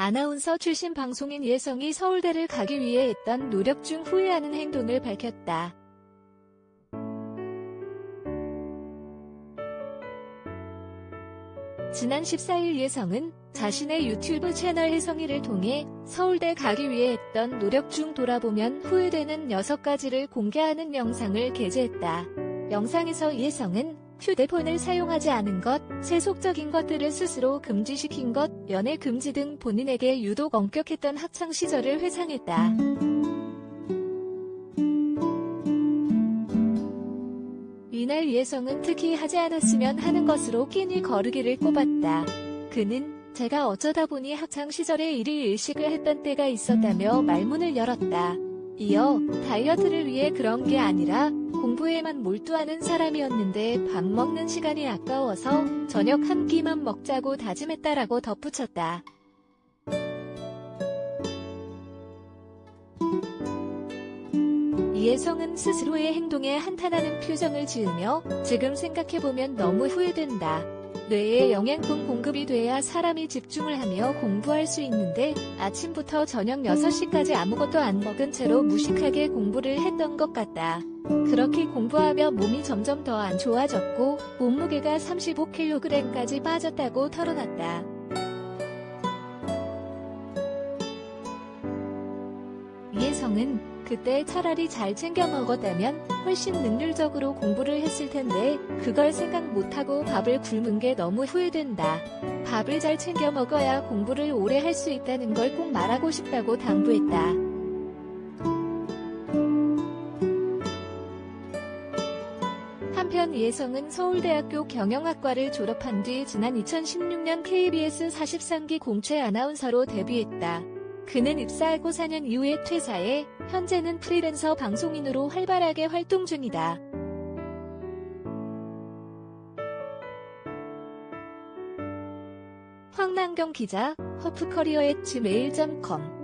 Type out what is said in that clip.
아나운서 출신 방송인 예성이 서울대를 가기 위해 했던 노력 중 후회하는 행동을 밝혔다. 지난 14일 예성은 자신의 유튜브 채널 혜성이를 통해 서울대 가기 위해 했던 노력 중 돌아보면 후회되는 6가지를 공개하는 영상을 게재했다. 영상에서 예성은 휴대폰을 사용하지 않은 것, 세속적인 것들을 스스로 금지시킨 것, 연애 금지 등 본인에게 유독 엄격했던 학창 시절을 회상했다. 이날 예성은 특히 하지 않았으면 하는 것으로 끼니 거르기를 꼽았다. 그는 제가 어쩌다 보니 학창 시절에 일일 일식을 했던 때가 있었다며 말문을 열었다. 이어 다이어트를 위해 그런 게 아니라 공부에만 몰두하는 사람이었는데 밥 먹는 시간이 아까워서 저녁 한 끼만 먹자고 다짐했다라고 덧붙였다. 이혜성은 스스로의 행동에 한탄하는 표정을 지으며 지금 생각해보면 너무 후회된다. 뇌에 영양분 공급이 돼야 사람이 집중을 하며 공부할 수 있는데 아침부터 저녁 6시까지 아무것도 안 먹은 채로 무식하게 공부를 했던 것 같다. 그렇게 공부하며 몸이 점점 더 안 좋아졌고 몸무게가 35kg까지 빠졌다고 털어놨다. 이혜성은 그때 차라리 잘 챙겨 먹었다면 훨씬 능률적으로 공부를 했을 텐데 그걸 생각 못하고 밥을 굶은 게 너무 후회된다. 밥을 잘 챙겨 먹어야 공부를 오래 할 수 있다는 걸 꼭 말하고 싶다고 당부했다. 한편 이혜성은 서울대학교 경영학과를 졸업한 뒤 지난 2016년 KBS 43기 공채 아나운서로 데뷔했다. 그는 입사하고 4년 이후에 퇴사해 현재는 프리랜서 방송인으로 활발하게 활동 중이다. 황남경 기자, 허프커리어 at gmail.com